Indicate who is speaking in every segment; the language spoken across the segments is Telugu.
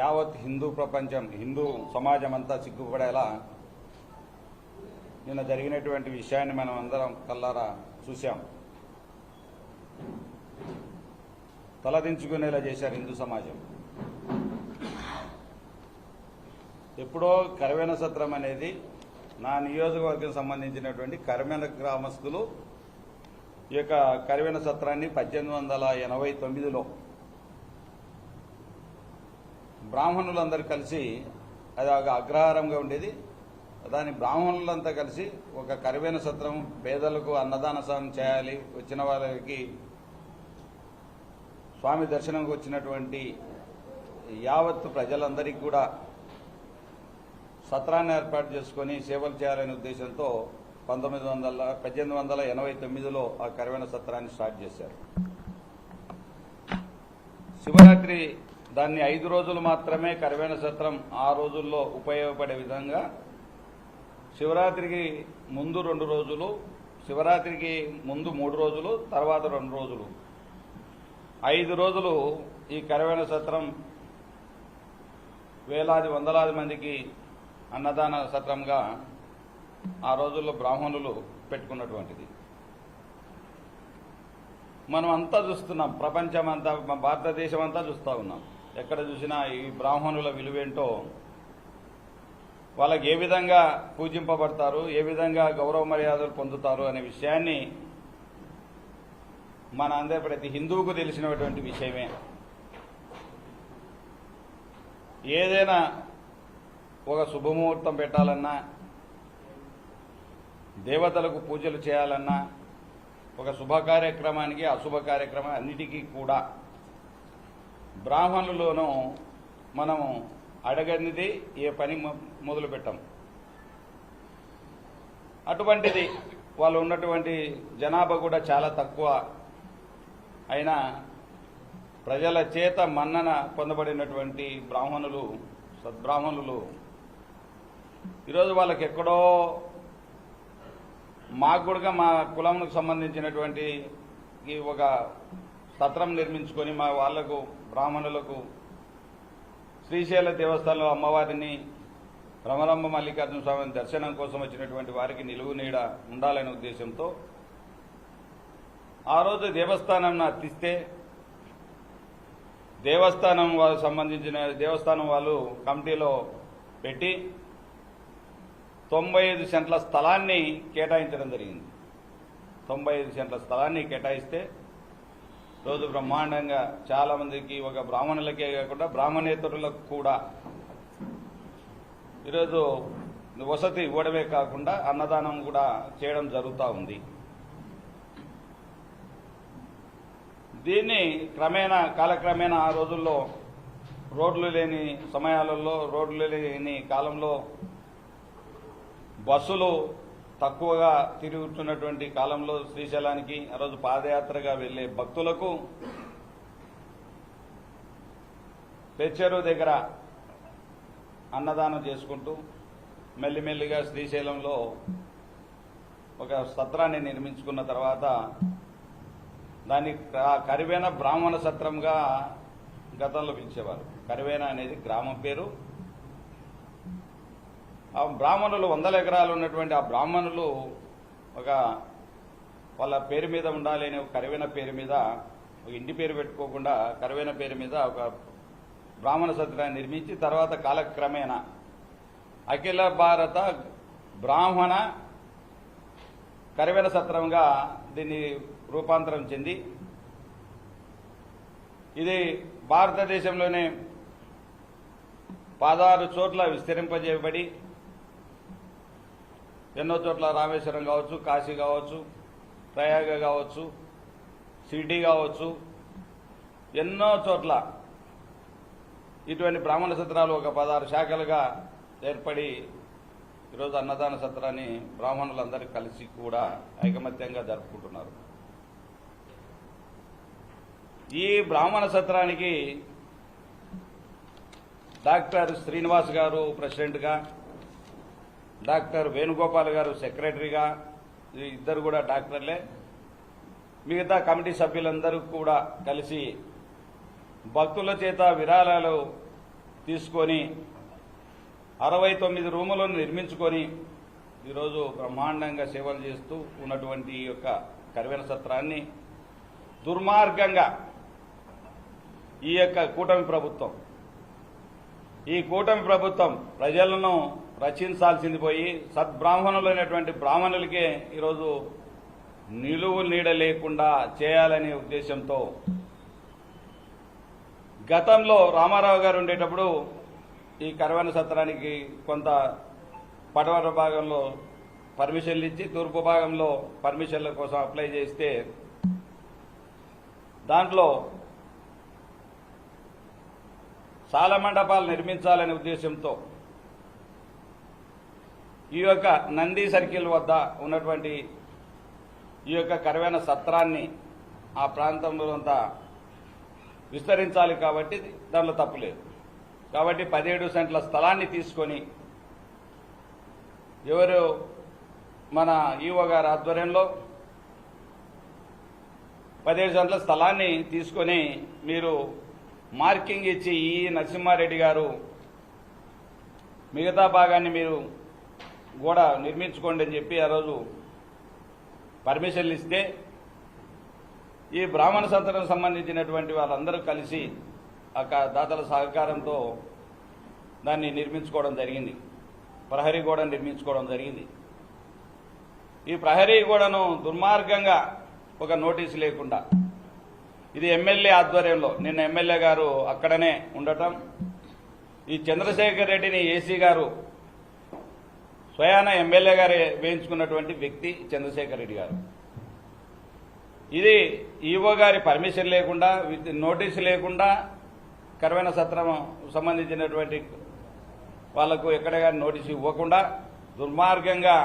Speaker 1: యావత్ హిందూ ప్రపంచం హిందూ సమాజం అంతా సిగ్గుపడేలా నిన్న జరిగినటువంటి విషయాన్ని మనం అందరం కల్లారా చూశాం. తలదించుకునేలా చేశారు హిందూ సమాజం. ఎప్పుడో కరవేణ సత్రం అనేది నా నియోజకవర్గం సంబంధించినటువంటి కరవేణ గ్రామస్తులు ఈ యొక్క కరవేణ సత్రాన్ని పద్దెనిమిది వందల ఎనభై తొమ్మిదిలో బ్రాహ్మణులందరూ కలిసి అది ఒక అగ్రహారంగా ఉండేది. దాని బ్రాహ్మణులంతా కలిసి ఒక కరివేన సత్రం పేదలకు అన్నదాన సహనం చేయాలి వచ్చిన వాళ్ళకి స్వామి దర్శనంకి వచ్చినటువంటి యావత్ ప్రజలందరికీ కూడా సత్రాన్ని ఏర్పాటు చేసుకొని సేవలు చేయాలనే ఉద్దేశంతో పంతొమ్మిది వందల పద్దెనిమిది వందల ఎనభై తొమ్మిదిలో ఆ కరివేన సత్రాన్ని స్టార్ట్ చేశారు. శివరాత్రి దాన్ని ఐదు రోజులు మాత్రమే కరవేణ సత్రం ఆ రోజుల్లో ఉపయోగపడే విధంగా శివరాత్రికి ముందు రెండు రోజులు శివరాత్రికి ముందు మూడు రోజులు తర్వాత రెండు రోజులు. ఐదు రోజులు ఈ కరవేణ సత్రం వేలాది వందలాది మందికి అన్నదాన సత్రంగా ఆ రోజుల్లో బ్రాహ్మణులు పెట్టుకున్నటువంటిది. మనం అంతా చూస్తున్నాం ప్రపంచం అంతా భారతదేశం అంతా చూస్తూ ఉన్నాం. ఎక్కడ చూసినా ఈ బ్రాహ్మణుల విలువేంటో వాళ్ళకి ఏ విధంగా పూజింపబడతారు ఏ విధంగా గౌరవ మర్యాదలు పొందుతారు అనే విషయాన్ని మన అందరి ప్రతి హిందువుకు తెలిసినటువంటి విషయమే. ఏదైనా ఒక శుభముహూర్తం పెట్టాలన్నా దేవతలకు పూజలు చేయాలన్నా ఒక శుభ కార్యక్రమానికి అశుభ కార్యక్రమం అన్నిటికీ కూడా బ్రాహ్మణులలోనూ మనము అడగనిది ఏ పని మొదలు పెట్టాం అటువంటిది వాళ్ళు ఉన్నటువంటి జనాభా కూడా చాలా తక్కువ. అయినా ప్రజల చేత మన్నన పొందబడినటువంటి బ్రాహ్మణులు సద్బ్రాహ్మణులు ఈరోజు వాళ్ళకి ఎక్కడో మాకు కూడా మా కులంకు సంబంధించినటువంటి ఈ ఒక సత్రం నిర్మించుకొని మా వాళ్ళకు బ్రాహ్మణులకు శ్రీశైల దేవస్థానంలో అమ్మవారిని భ్రమరంభ మల్లికార్జున స్వామిని దర్శనం కోసం వచ్చినటువంటి వారికి నిలువు నీడ ఉండాలనే ఉద్దేశంతో ఆ రోజు దేవస్థానం అర్థిస్తే దేవస్థానం వారు సంబంధించిన దేవస్థానం వాళ్ళు కమిటీలో పెట్టి తొంభై ఐదు సెంట్ల స్థలాన్ని కేటాయించడం జరిగింది. తొంభై ఐదు సెంట్ల స్థలాన్ని కేటాయిస్తే రోజు బ్రహ్మాండంగా చాలా మందికి ఒక బ్రాహ్మణులకే కాకుండా బ్రాహ్మణేతరులకు కూడా. ఈరోజు వసతి ఇవ్వడమే కాకుండా అన్నదానం కూడా చేయడం జరుగుతూ ఉంది. దీన్ని క్రమేణా కాలక్రమేణా ఆ రోజుల్లో రోడ్లు లేని సమయాలలో రోడ్లు లేని కాలంలో బస్సులు తక్కువగా తిరుగుతున్నటువంటి కాలంలో శ్రీశైలానికి ఆ రోజు పాదయాత్రగా వెళ్ళే భక్తులకు పెచ్చెరు దగ్గర అన్నదానం చేసుకుంటూ మెల్లిమెల్లిగా శ్రీశైలంలో ఒక సత్రాన్ని నిర్మించుకున్న తర్వాత దాన్ని కరివేన బ్రాహ్మణ సత్రంగా గతంలో పిలిచేవారు. కరివేన అనేది గ్రామం పేరు. ఆ బ్రాహ్మణులు వందల ఎకరాలు ఉన్నటువంటి ఆ బ్రాహ్మణులు ఒక వాళ్ళ పేరు మీద ఉండాలి అనే ఒక పేరు మీద ఒక ఇంటి పేరు పెట్టుకోకుండా కరువైన పేరు మీద ఒక బ్రాహ్మణ సత్రాన్ని నిర్మించి తర్వాత కాలక్రమేణా అఖిల భారత బ్రాహ్మణ కరివేన సత్రంగా దీన్ని రూపాంతరం చెంది ఇది భారతదేశంలోనే పదహారు చోట్ల విస్తరింపజేయబడి ఎన్నో చోట్ల రామేశ్వరం కావచ్చు కాశీ కావచ్చు ప్రయాగ కావచ్చు సిటీ కావచ్చు ఎన్నో చోట్ల ఇటువంటి బ్రాహ్మణ సత్రాలు ఒక పదహారు శాఖలుగా ఏర్పడి ఈరోజు అన్నదాన సత్రాన్ని బ్రాహ్మణులందరూ కలిసి కూడా ఐకమత్యంగా జరుపుకుంటున్నారు. ఈ బ్రాహ్మణ సత్రానికి డాక్టర్ శ్రీనివాస్ గారు ప్రెసిడెంట్గా డాక్టర్ వేణుగోపాల్ గారు సెక్రటరీగా ఇద్దరు కూడా డాక్టర్లే. మిగతా కమిటీ సభ్యులందరూ కూడా కలిసి భక్తుల చేత విరాళాలు తీసుకొని అరవై తొమ్మిది రూములను నిర్మించుకొని ఈరోజు బ్రహ్మాండంగా సేవలు చేస్తూ ఉన్నటువంటి ఈ యొక్క కరివేన సత్రాన్ని దుర్మార్గంగా ఈ యొక్క కూటమి ప్రభుత్వం ఈ కూటమి ప్రభుత్వం ప్రజలను రచించాల్సింది పోయి సద్బ్రాహ్మణులైనటువంటి బ్రాహ్మణులకే ఈరోజు నిలువు నీడ లేకుండా చేయాలనే ఉద్దేశంతో గతంలో రామారావు గారు ఉండేటప్పుడు ఈ కరవన సత్రానికి కొంత పడవర భాగంలో పర్మిషన్లు ఇచ్చి తూర్పు భాగంలో పర్మిషన్ల కోసం అప్లై చేస్తే దాంట్లో చాలా మండపాలు నిర్మించాలనే ఉద్దేశంతో ఈ యొక్క నంది సర్కిల్ వద్ద ఉన్నటువంటి ఈ యొక్క కరవైన సత్రాన్ని ఆ ప్రాంతంలో అంతా విస్తరించాలి కాబట్టి దానిలో తప్పులేదు కాబట్టి పదిహేడు సెంట్ల స్థలాన్ని తీసుకొని ఎవరు మన ఈవో గారి ఆధ్వర్యంలో పదిహేడు సెంట్ల స్థలాన్ని తీసుకొని మీరు మార్కింగ్ ఇచ్చి ఈ నరసింహారెడ్డి గారు మిగతా భాగాన్ని మీరు కూడా నిర్మించుకోండి అని చెప్పి ఆ రోజు పర్మిషన్లు ఇస్తే ఈ బ్రాహ్మణ సంతరం సంబంధించినటువంటి వాళ్ళందరూ కలిసి ఆ దాతల సహకారంతో దాన్ని నిర్మించుకోవడం జరిగింది. ప్రహరీ గోడ నిర్మించుకోవడం జరిగింది. ఈ ప్రహరీ గోడను దుర్మార్గంగా ఒక నోటీసు లేకుండా ఇది ఎమ్మెల్యే ఆధ్వర్యంలో నిన్న ఎమ్మెల్యే గారు అక్కడనే ఉండటం ఈ చంద్రశేఖర్ రెడ్డిని ఏసీ గారు స్వయాన ఎమ్మెల్యే గారు వేయించుకున్నటువంటి వ్యక్తి చంద్రశేఖర్ రెడ్డి గారు. ఇది ఈవో గారి పర్మిషన్ లేకుండా విత్ నోటీసు లేకుండా కరవైన సత్రం సంబంధించినటువంటి వాళ్ళకు ఎక్కడ కానీ నోటీసు ఇవ్వకుండా దుర్మార్గంగా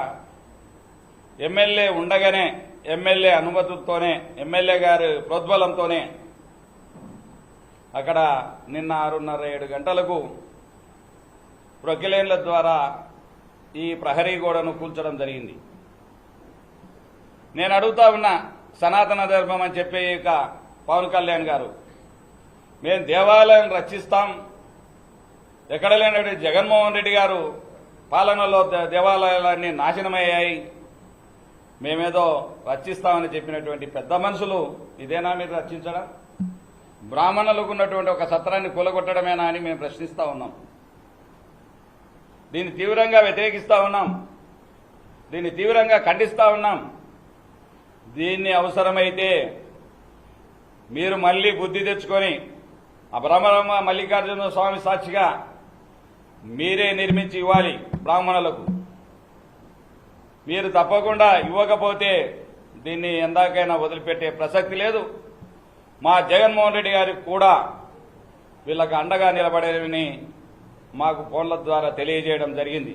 Speaker 1: ఎమ్మెల్యే ఉండగానే ఎమ్మెల్యే అనుమతులతోనే ఎమ్మెల్యే గారి ప్రోద్బలంతోనే అక్కడ నిన్న ఆరున్నర ఏడు గంటలకు ప్రొకిలేన్ల ద్వారా ఈ ప్రహరీ గోడను కూల్చడం జరిగింది. నేను అడుగుతా ఉన్నా సనాతన ధర్మం అని చెప్పే పవన్ కళ్యాణ్ గారు మేము దేవాలయం రచిస్తాం. ఎక్కడ లేనటువంటి జగన్మోహన్ రెడ్డి గారు పాలనలో దే- దేవాలయాలన్నీ నాశనమయ్యాయి. మేమేదో రచిస్తామని చెప్పినటువంటి పెద్ద మనుషులు ఇదేనా మీరు రచించడం? బ్రాహ్మణులకు ఉన్నటువంటి ఒక సత్రాన్ని కూలగొట్టడమేనా అని మేము ప్రశ్నిస్తా ఉన్నాం. దీన్ని తీవ్రంగా వ్యతిరేకిస్తా ఉన్నాం. దీన్ని తీవ్రంగా ఖండిస్తా ఉన్నాం. దీన్ని అవసరమైతే మీరు మళ్ళీ బుద్ధి తెచ్చుకొని అబ్రహ్మ మల్లికార్జున స్వామి సాక్షిగా మీరే నిర్మించి ఇవ్వాలి బ్రాహ్మణులకు. మీరు తప్పకుండా ఇవ్వకపోతే దీన్ని ఎందాకైనా వదిలిపెట్టే ప్రసక్తి లేదు. మా జగన్మోహన్ రెడ్డి గారికి కూడా వీళ్ళకు అండగా నిలబడేవిని మాకు ఫోన్ల ద్వారా తెలియజేయడం జరిగింది.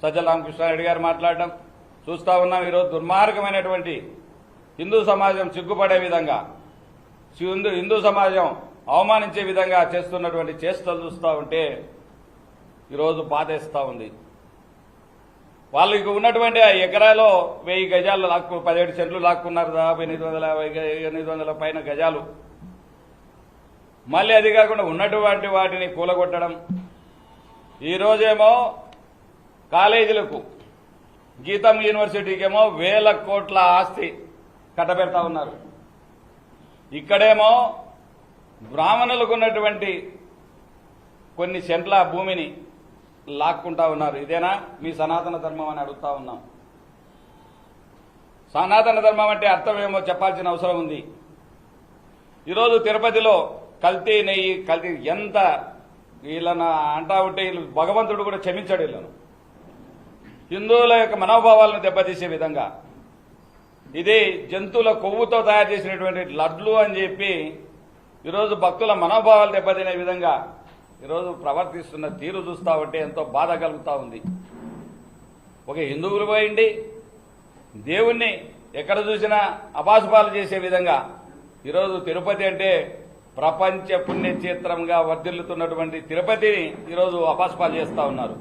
Speaker 1: సజ్జల రామకృష్ణారెడ్డి గారు మాట్లాడడం చూస్తా ఉన్నాం ఈరోజు దుర్మార్గమైనటువంటి హిందూ సమాజం సిగ్గుపడే విధంగా హిందూ హిందూ సమాజం అవమానించే విధంగా చేస్తున్నటువంటి చేష్టలు చూస్తూ ఉంటే ఈరోజు బాధేస్తూ ఉంది. వాళ్ళకి ఉన్నటువంటి ఆ ఎకరాలో వెయ్యి గజాలు లాక్కు పదిహేడు సెంట్లు లాక్కున్నారు దాదాపు ఎనిమిది వందల ఎనిమిది వందల పైన గజాలు. మళ్ళీ అది కాకుండా ఉన్నటువంటి వాటిని కూలగొట్టడం ఈరోజేమో కాలేజీలకు గీతం యూనివర్సిటీకేమో వేల కోట్ల ఆస్తి కట్టబెడతా ఉన్నారు. ఇక్కడేమో బ్రాహ్మణులకు ఉన్నటువంటి కొన్ని సెంట్ల భూమిని లాక్కుంటా ఉన్నారు. ఇదేనా? మీ సనాతన ధర్మం అని అడుగుతా ఉన్నాం. సనాతన ధర్మం అంటే అర్థమేమో చెప్పాల్సిన అవసరం ఉంది. ఈరోజు తిరుపతిలో కల్తీ నెయ్యి కల్తీ ఎంత వీళ్ళన అంటా ఉంటే వీళ్ళు భగవంతుడు కూడా క్షమించాడు వీళ్ళను. హిందువుల యొక్క మనోభావాలను దెబ్బతీసే విధంగా. ఇది జంతువుల కొవ్వుతో తయారు చేసినటువంటి లడ్లు అని చెప్పి ఈరోజు భక్తుల మనోభావాలు దెబ్బతినే విధంగా ఈరోజు ప్రవర్తిస్తున్న తీరు చూస్తా ఉంటే ఎంతో బాధ కలుగుతూ ఉంది. ఒక హిందువులు పోయింది దేవుణ్ణి ఎక్కడ చూసినా అపాసుపాలు చేసే విధంగా ఈరోజు తిరుపతి అంటే ప్రపంచ పుణ్యక్షేత్రంగా వర్ధిల్లుతున్నటువంటి తిరుపతిని ఈరోజు అపాస్పాలు చేస్తా ఉన్నారు.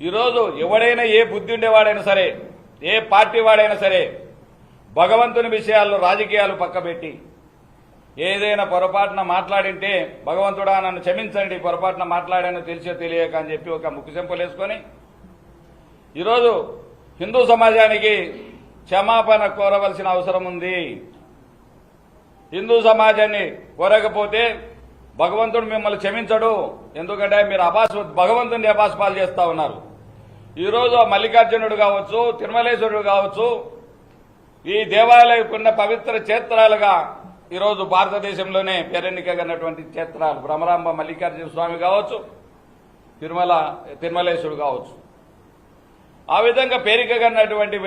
Speaker 1: ఈరోజు ఎవడైనా ఏ బుద్ధి ఉండేవాడైనా సరే ఏ పార్టీ వాడైనా సరే భగవంతుని విషయాల్లో రాజకీయాలు పక్కబెట్టి ఏదైనా పొరపాటున మాట్లాడింటే భగవంతుడా నన్ను క్షమించండి పొరపాటున మాట్లాడానో తెలిసో తెలియక అని చెప్పి ఒక ముక్కు వేసుకొని ఈరోజు హిందూ సమాజానికి క్షమాపణ కోరవలసిన అవసరం ఉంది. హిందూ సమాజాన్ని కోరకపోతే భగవంతుడు మిమ్మల్ని క్షమించడు. ఎందుకంటే మీరు అపాస్ భగవంతుని అపాస్పాలు చేస్తా ఉన్నారు. ఈరోజు మల్లికార్జునుడు కావచ్చు తిరుమలేశ్వరుడు కావచ్చు ఈ దేవాలయకున్న పవిత్ర క్షేత్రాలుగా ఈరోజు భారతదేశంలోనే పేరెన్నికగన్నటువంటి క్షేత్రాలు. భ్రమరాంబ మల్లికార్జున స్వామి కావచ్చు తిరుమల తిరుమలేశ్వరుడు కావచ్చు. ఆ విధంగా పేరికగన్నటువంటి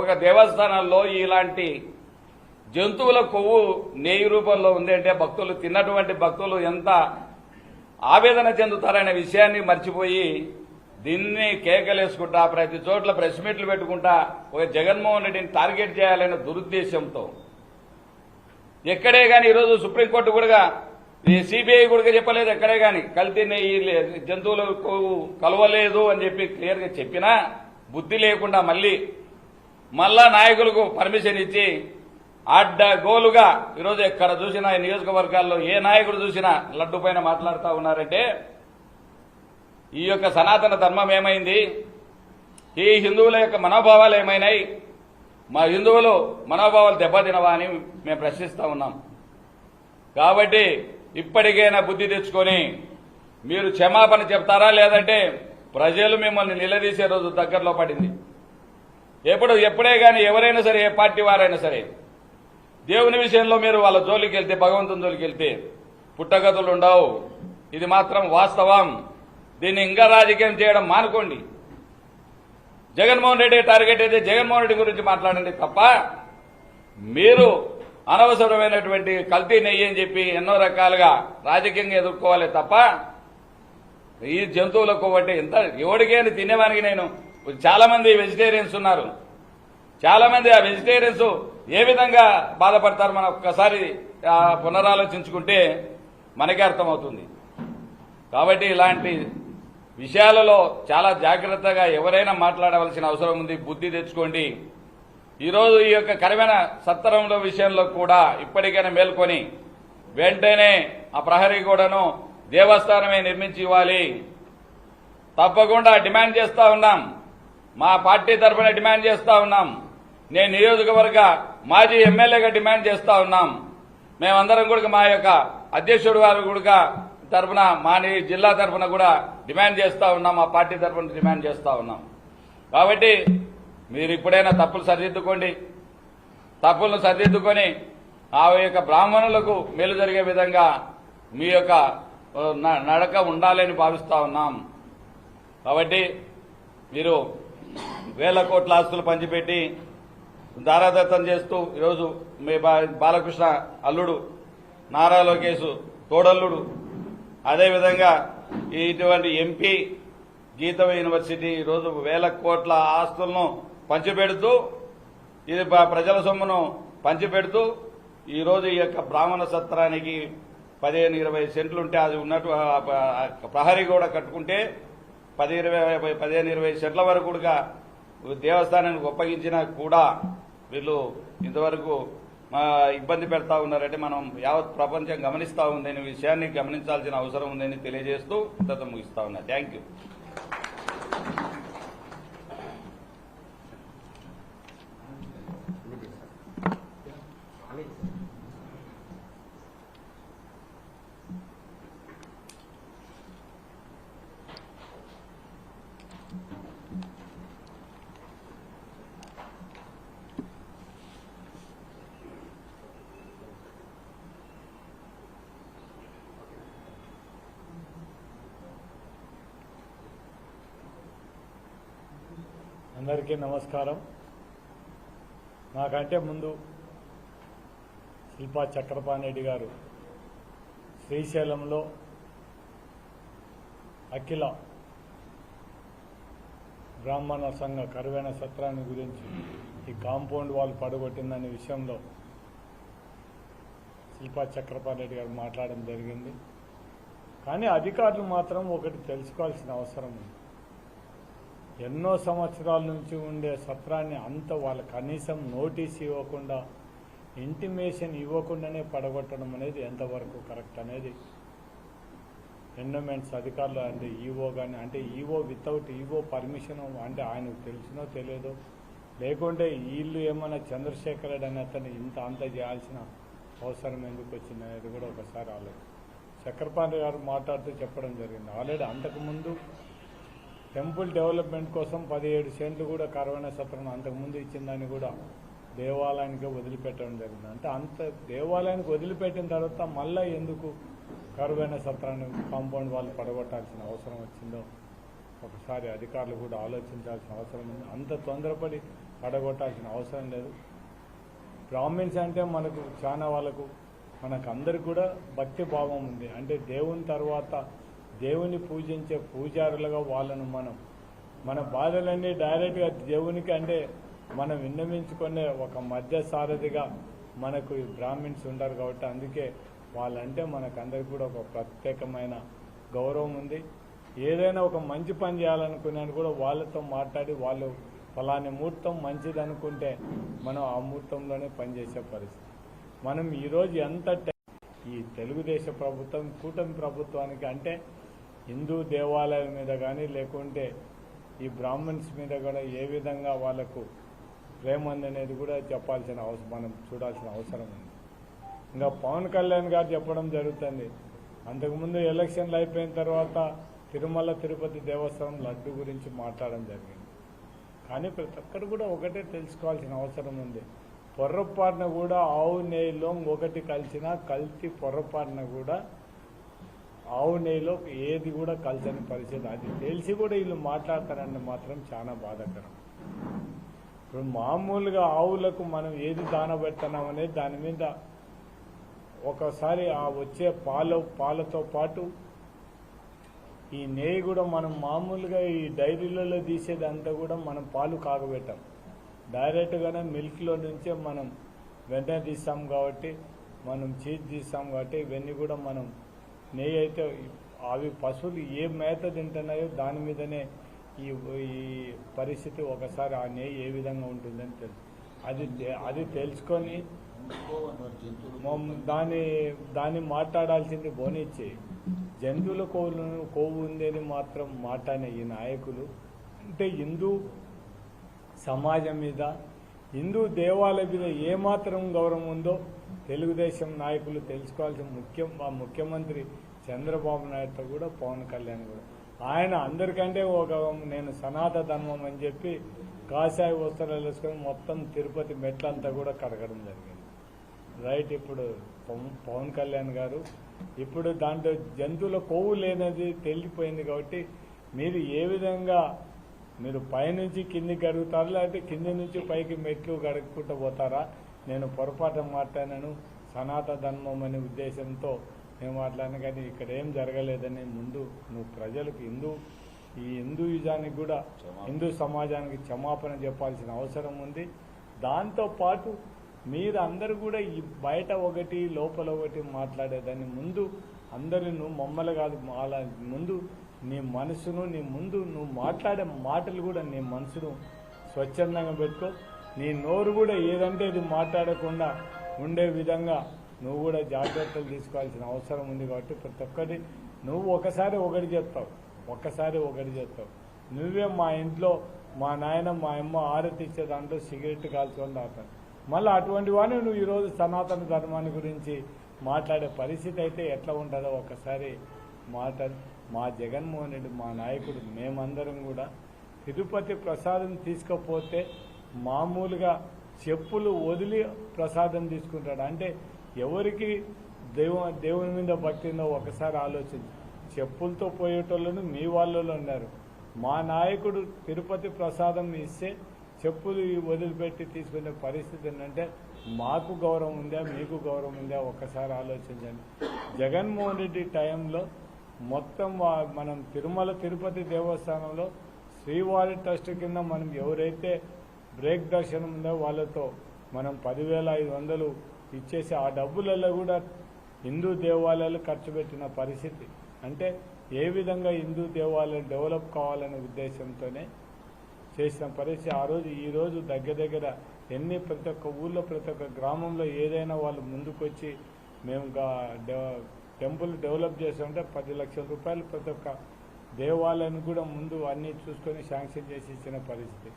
Speaker 1: ఒక దేవస్థానాల్లో ఇలాంటి జంతువుల కొవ్వు నెయ్యి రూపంలో ఉంది అంటే భక్తులు తిన్నటువంటి భక్తులు ఎంత ఆవేదన చెందుతారనే విషయాన్ని మర్చిపోయి దీన్ని కేకలేసుకుంటా ప్రతి చోట్ల ప్రెస్ మీట్లు పెట్టుకుంటా ఒక జగన్మోహన్ రెడ్డిని టార్గెట్ చేయాలనే దురుద్దేశంతో. ఎక్కడే కానీ ఈరోజు సుప్రీంకోర్టు కూడా సిబిఐ కూడా చెప్పలేదు ఎక్కడే కానీ కల్తీ నెయ్యి జంతువులకు కొవ్వు కలవలేదు అని చెప్పి క్లియర్గా చెప్పినా బుద్ధి లేకుండా మళ్ళీ మళ్ళా నాయకులకు పర్మిషన్ ఇచ్చి అడ్డగోలుగా ఈరోజు ఎక్కడ చూసినా ఈ నియోజకవర్గాల్లో ఏ నాయకుడు చూసినా లడ్డు పైన మాట్లాడుతూ ఉన్నారంటే ఈ యొక్క సనాతన ధర్మం ఏమైంది? ఈ హిందువుల యొక్క మనోభావాలు ఏమైనాయి? మా హిందువులు మనోభావాలు దెబ్బతినవా అని మేము ప్రశ్నిస్తూ ఉన్నాం. కాబట్టి ఇప్పటికైనా బుద్ధి తెచ్చుకొని మీరు క్షమాపణ చెప్తారా? లేదంటే ప్రజలు మిమ్మల్ని నిలదీసే రోజు దగ్గరలో పడింది. ఎప్పుడు ఎప్పుడే కానీ ఎవరైనా సరే ఏ పార్టీ వారైనా సరే దేవుని విషయంలో మీరు వాళ్ళ జోలికి వెళ్తే భగవంతుని జోలికి వెళ్తే పుట్టగతులు ఉండవు. ఇది మాత్రం వాస్తవం. దీన్ని ఇంకా రాజకీయం చేయడం మానుకోండి. జగన్మోహన్ రెడ్డి టార్గెట్ అయితే జగన్మోహన్ రెడ్డి గురించి మాట్లాడండి తప్ప మీరు అనవసరమైనటువంటి కల్తీ నెయ్యి అని చెప్పి ఎన్నో రకాలుగా రాజకీయంగా ఎదుర్కోవాలి తప్ప ఈ జంతువులకు ఒకటి ఎంత ఎవరికైనా తినేవానికి నేను. చాలా మంది వెజిటేరియన్స్ ఉన్నారు. చాలా మంది ఆ వెజిటేరియన్స్ ఏ విధంగా బాధపడతారు మనం ఒక్కసారి పునరాలోచించుకుంటే మనకే అర్థమవుతుంది. కాబట్టి ఇలాంటి విషయాలలో చాలా జాగ్రత్తగా ఎవరైనా మాట్లాడవలసిన అవసరం ఉంది బుద్ధి తెచ్చుకోండి. ఈరోజు ఈ యొక్క కరమైన సత్తరంలో విషయంలో కూడా ఇప్పటికైనా మేల్కొని వెంటనే ఆ ప్రహరీ గోడను దేవస్థానమే నిర్మించి ఇవ్వాలి. తప్పకుండా డిమాండ్ చేస్తా ఉన్నాం. మా పార్టీ తరఫున డిమాండ్ చేస్తా ఉన్నాం. నేను నియోజకవర్గ మాజీ ఎమ్మెల్యేగా డిమాండ్ చేస్తా ఉన్నాం. మేమందరం కూడా మా యొక్క అధ్యక్షుడు గారు కూడా తరఫున మా జిల్లా తరఫున కూడా డిమాండ్ చేస్తా ఉన్నాం. మా పార్టీ తరఫున డిమాండ్ చేస్తా ఉన్నాం. కాబట్టి మీరు ఇప్పుడైనా తప్పులు సరిదిద్దుకోండి. తప్పులను సరిదిద్దుకొని ఆ యొక్క బ్రాహ్మణులకు మేలు జరిగే విధంగా మీ యొక్క న- నడక ఉండాలని భావిస్తా ఉన్నాం. కాబట్టి మీరు వేల కోట్ల ఆస్తులు పంచిపెట్టి దారాదత్తం చేస్తూ ఈరోజు మీ బా- బాలకృష్ణ అల్లుడు నారా లోకేశ్ తోడల్లుడు. అదేవిధంగా ఇటువంటి ఎంపీ గీత యూనివర్సిటీ ఈరోజు వేల కోట్ల ఆస్తులను పంచిపెడుతూ ఇది ప్రజల సొమ్మును పంచిపెడుతూ ఈరోజు ఈ యొక్క బ్రాహ్మణ సత్రానికి పదిహేను ఇరవై సెంట్లు ఉంటే అది ఉన్నట్టు ప్రహరీ కూడా కట్టుకుంటే పది ఇరవై పదిహేను ఇరవై సెంట్ల వరకు కూడా దేవస్థానానికి ఒప్పగించినా కూడా వీళ్ళు ఇంతవరకు ఇబ్బంది పెడతా ఉన్నారంటే మనం యావత్ ప్రపంచం గమనిస్తా ఉందనే విషయాన్ని గమనించాల్సిన అవసరం ఉందని తెలియజేస్తూ ఇంతతో ముగిస్తా ఉన్నా. థ్యాంక్
Speaker 2: అందరికీ నమస్కారం. నాకంటే ముందు శిల్పా చక్రపాణి గారు శ్రీశైలంలో అఖిల బ్రాహ్మణ సంఘ కరువైన సత్రాన్ని గురించి ఈ కాంపౌండ్ వాళ్ళు పడగొట్టిందనే విషయంలో శిల్పా చక్రపాణి గారు మాట్లాడడం జరిగింది. కానీ అధికారులు మాత్రం ఒకటి తెలుసుకోవాల్సిన అవసరం ఉంది. ఎన్నో సంవత్సరాల నుంచి ఉండే సత్రాన్ని అంత వాళ్ళ కనీసం నోటీస్ ఇవ్వకుండా ఇంటిమేషన్ ఇవ్వకుండానే పడగొట్టడం అనేది ఎంతవరకు కరెక్ట్ అనేది? ఎండోమెంట్స్ అధికారులు అంటే ఈవో కానీ అంటే ఈవో వితౌట్ ఈవో పర్మిషన్ అంటే ఆయనకు తెలిసినో తెలియదో లేకుంటే వీళ్ళు ఏమైనా చంద్రశేఖర్ రెడ్డి అనే అతను ఇంత అంత చేయాల్సిన అవసరం ఎందుకు వచ్చింది అనేది కూడా ఒకసారి ఆలోచన. చక్రపాణి గారు మాట్లాడుతూ చెప్పడం జరిగింది. ఆల్రెడీ అంతకుముందు టెంపుల్ డెవలప్మెంట్ కోసం పదిహేడు సెంట్లు కూడా కరోనా సత్రం అంతకుముందు ఇచ్చిందని కూడా దేవాలయానికి వదిలిపెట్టడం జరిగింది. అంటే అంత దేవాలయానికి వదిలిపెట్టిన తర్వాత మళ్ళీ ఎందుకు కరువైన సత్రాన్ని కాంపౌండ్ వాళ్ళు పడగొట్టాల్సిన అవసరం వచ్చిందో ఒకసారి అధికారులు కూడా ఆలోచించాల్సిన అవసరం ఉంది. అంత తొందరపడి పడగొట్టాల్సిన అవసరం లేదు. బ్రాహ్మిన్స్ అంటే మనకు చాలా వాళ్ళకు మనకు అందరికి కూడా భక్తి భావం ఉంది. అంటే దేవుని తర్వాత దేవుని పూజించే పూజారులుగా వాళ్ళను మనం. మన బాధలన్నీ డైరెక్ట్గా దేవునికి అంటే మనం విన్నమించుకునే ఒక మధ్య సారథిగా మనకు ఈ బ్రాహ్మిన్స్ ఉంటారు కాబట్టి అందుకే వాళ్ళంటే మనకందరికి కూడా ఒక ప్రత్యేకమైన గౌరవం ఉంది. ఏదైనా ఒక మంచి పని చేయాలనుకున్నాను కూడా వాళ్ళతో మాట్లాడి వాళ్ళు ఫలాని ముహూర్తం మంచిది అనుకుంటే మనం ఆ ముహూర్తంలోనే పనిచేసే పరిస్థితి. మనం ఈరోజు ఎంత ఈ తెలుగుదేశ ప్రభుత్వం కూటమి ప్రభుత్వానికి అంటే హిందూ దేవాలయాల మీద కానీ లేకుంటే ఈ బ్రాహ్మణ్స్ మీద కూడా ఏ విధంగా వాళ్ళకు ప్రేమ అనేది కూడా చెప్పాల్సిన అవసరం మనం చూడాల్సిన అవసరం ఉంది. ఇంకా పవన్ కళ్యాణ్ గారు చెప్పడం జరుగుతుంది. అంతకుముందు ఎలక్షన్లు అయిపోయిన తర్వాత తిరుమల తిరుపతి దేవస్థానం లడ్డు గురించి మాట్లాడడం జరిగింది. కానీ ప్రతి ఒక్కరు కూడా ఒకటే తెలుసుకోవాల్సిన అవసరం ఉంది. పొర్రపాటున కూడా ఆవు నెయ్యిలో ఒకటి కలిసినా కల్తీ పొర్రపాటున కూడా ఆవు నెయ్యిలో ఏది కూడా కలిసని పరిస్థితి. అది తెలిసి కూడా వీళ్ళు మాట్లాడతారని మాత్రం చాలా బాధాకరం. ఇప్పుడు మామూలుగా ఆవులకు మనం ఏది దానబెడుతున్నాం అనేది దాని మీద ఒకసారి ఆ వచ్చే పాలు పాలతో పాటు ఈ నెయ్యి కూడా మనం మామూలుగా ఈ డైరీలలో తీసేదంతా కూడా మనం పాలు కాగబెట్టాం. డైరెక్ట్గానే మిల్క్లో నుంచే మనం వెంటనే తీస్తాం కాబట్టి మనం చీజ్ తీస్తాం కాబట్టి ఇవన్నీ కూడా మనం నెయ్యి అయితే అవి పశువులు ఏ మేత తింటున్నాయో దాని మీదనే ఈ ఈ పరిస్థితి ఒకసారి ఆ నెయ్యి ఏ విధంగా ఉంటుందని తెలుసు. అది అది తెలుసుకొని దాని దాన్ని దాన్ని మాట్లాడాల్సింది బోనిచ్చి జంతువుల కొవ్వు కొవ్వు ఉంది అని మాత్రం మాట్లాడిన ఈ నాయకులు అంటే హిందూ సమాజం మీద హిందూ దేవాలయం మీద ఏమాత్రం గౌరవం ఉందో తెలుగుదేశం నాయకులు తెలుసుకోవాల్సిన ముఖ్యం మా ముఖ్యమంత్రి చంద్రబాబు నాయుడుతో కూడా పవన్ కళ్యాణ్ కూడా. ఆయన అందరికంటే ఒక నేను సనాత ధర్మం అని చెప్పి కాషాయ వస్త్రాలు వేసుకొని మొత్తం తిరుపతి మెట్లంతా కూడా కడగడం జరిగింది. రైట్ ఇప్పుడు పవన్- పవన్ కళ్యాణ్ గారు ఇప్పుడు దాంట్లో జంతువుల కొవ్వు లేనది తేలిపోయింది కాబట్టి మీరు ఏ విధంగా మీరు పైనుంచి కిందికి గడుగుతారా లేకపోతే కింది నుంచి పైకి మెట్లు గడుపుకుంటూ పోతారా? నేను పొరపాటు మాట్లాడాను సనాత ధర్మం అనే ఉద్దేశంతో నేను మాట్లాడాను కానీ ఇక్కడ ఏం జరగలేదని ముందు నువ్వు ప్రజలకు హిందూ ఈ హిందూయిజానికి కూడా హిందూ సమాజానికి క్షమాపణ చెప్పాల్సిన అవసరం ఉంది. దాంతో పాటు మీరు అందరూ కూడా ఈ బయట ఒకటి లోపల ఒకటి మాట్లాడేదాన్ని ముందు అందరూ నువ్వు మమ్మల్ని కాదు అలా ముందు నీ మనసును నీ ముందు నువ్వు మాట్లాడే మాటలు కూడా నీ మనసును స్వచ్ఛందంగా పెట్టుకో. నీ నోరు కూడా ఏదంటే ఇది మాట్లాడకుండా ఉండే విధంగా నువ్వు కూడా జాగ్రత్తలు తీసుకోవాల్సిన అవసరం ఉంది కాబట్టి ప్రతి ఒక్కటి నువ్వు ఒకసారి ఒకటి చెప్తావు ఒక్కసారి ఒకటి చెప్తావు నువ్వే మా ఇంట్లో మా నాయన మా అమ్మ ఆరతి ఇచ్చే దాంట్లో సిగరెట్ కాల్చుకొని తాగుతాను మళ్ళీ అటువంటి వాడిని నువ్వు ఈరోజు సనాతన ధర్మాన్ని గురించి మాట్లాడే పరిస్థితి అయితే ఎట్లా ఉంటుందో ఒకసారి మాట్లాడి. మా జగన్మోహన్ రెడ్డి మా నాయకుడు మేమందరం కూడా తిరుపతి ప్రసాదం తీసుకపోతే మామూలుగా చెప్పులు వదిలి ప్రసాదం తీసుకుంటాడు. అంటే ఎవరికి దైవం దేవుని మీద పట్టిందో ఒకసారి ఆలోచించి. చెప్పులతో పోయేటోళ్ళను మీ వాళ్ళలో ఉన్నారు. మా నాయకుడు తిరుపతి ప్రసాదం ఇస్తే చెప్పులు వదిలిపెట్టి తీసుకునే పరిస్థితి ఏంటంటే మాకు గౌరవం ఉందా మీకు గౌరవం ఉందా ఒక్కసారి ఆలోచించండి. జగన్మోహన్ రెడ్డి టైంలో మొత్తం మనం తిరుమల తిరుపతి దేవస్థానంలో శ్రీవారి ట్రస్ట్ కింద మనం ఎవరైతే బ్రేక్ దర్శనం ఉందో వాళ్ళతో మనం పదివేల ఐదు వందలు ఇచ్చేసి ఆ డబ్బులలో కూడా హిందూ దేవాలయాలు ఖర్చు పెట్టిన పరిస్థితి. అంటే ఏ విధంగా హిందూ దేవాలయం డెవలప్ కావాలనే ఉద్దేశంతోనే చేసిన పరిస్థితి. ఆ రోజు ఈ రోజు దగ్గర దగ్గర ఎన్ని ప్రతి ఒక్క ఊళ్ళో ప్రతి ఒక్క గ్రామంలో ఏదైనా వాళ్ళు ముందుకొచ్చి మేము టెంపుల్ డెవలప్ చేసామంటే పది లక్షల రూపాయలు ప్రతి ఒక్క దేవాలయాన్ని కూడా ముందు అన్ని చూసుకొని శాంక్షన్ చేసి ఇచ్చిన పరిస్థితి.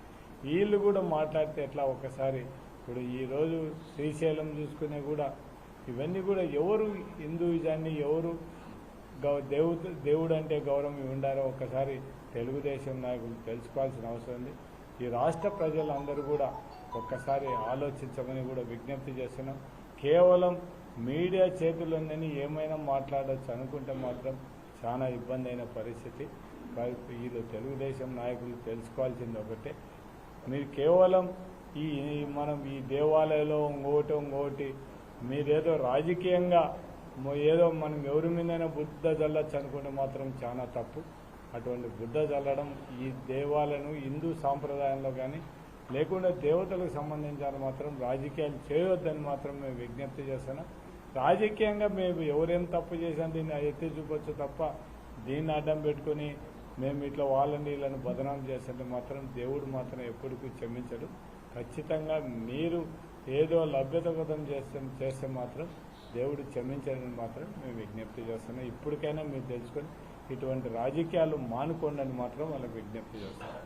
Speaker 2: వీళ్ళు కూడా మాట్లాడితే ఎట్లా ఒకసారి ఇప్పుడు ఈరోజు శ్రీశైలం చూసుకునే కూడా ఇవన్నీ కూడా ఎవరు హిందూయిజాన్ని ఎవరు దేవు దేవుడు అంటే గౌరవం ఉండారో ఒకసారి తెలుగుదేశం నాయకులు తెలుసుకోవాల్సిన అవసరం ఉంది. ఈ రాష్ట్ర ప్రజలందరూ కూడా ఒక్కసారి ఆలోచించమని కూడా విజ్ఞప్తి చేస్తున్నాం. కేవలం మీడియా చేతుల్లోనని ఏమైనా మాట్లాడవచ్చు అనుకుంటే మాత్రం చాలా ఇబ్బంది అయిన పరిస్థితి వీళ్ళు తెలుగుదేశం నాయకులు తెలుసుకోవాల్సింది ఒకటే. మీరు కేవలం ఈ మనం ఈ దేవాలయంలో ఇంకోటి ఇంకోటి మీరేదో రాజకీయంగా ఏదో మనం ఎవరి మీదైనా బుద్ధ జల్లచ్చు అనుకుంటే మాత్రం చాలా తప్పు. అటువంటి బుద్ధ జల్లడం ఈ దేవాలను హిందూ సాంప్రదాయంలో కానీ లేకుండా దేవతలకు సంబంధించిన మాత్రం రాజకీయాలు చేయవద్దని మాత్రం మేము విజ్ఞప్తి చేస్తాను రాజకీయంగా మేము ఎవరేం తప్పు చేశాం దీన్ని ఎత్తి చూపొచ్చు తప్ప దీన్ని అడ్డం పెట్టుకొని మేము ఇట్లా వాళ్ళని వీళ్ళని బదనాం చేస్తుంటే మాత్రం దేవుడు మాత్రం ఎప్పటికీ క్షమించడు. ఖచ్చితంగా మీరు ఏదో లభ్యత కోసం చేస్తే చేస్తే మాత్రం దేవుడు క్షమించాలని మాత్రం మేము విజ్ఞప్తి చేస్తున్నాం. ఇప్పటికైనా మీరు తెలుసుకొని ఇటువంటి రాజకీయాలు మానుకోండి అని మాత్రం వాళ్ళకి విజ్ఞప్తి చేస్తున్నాం.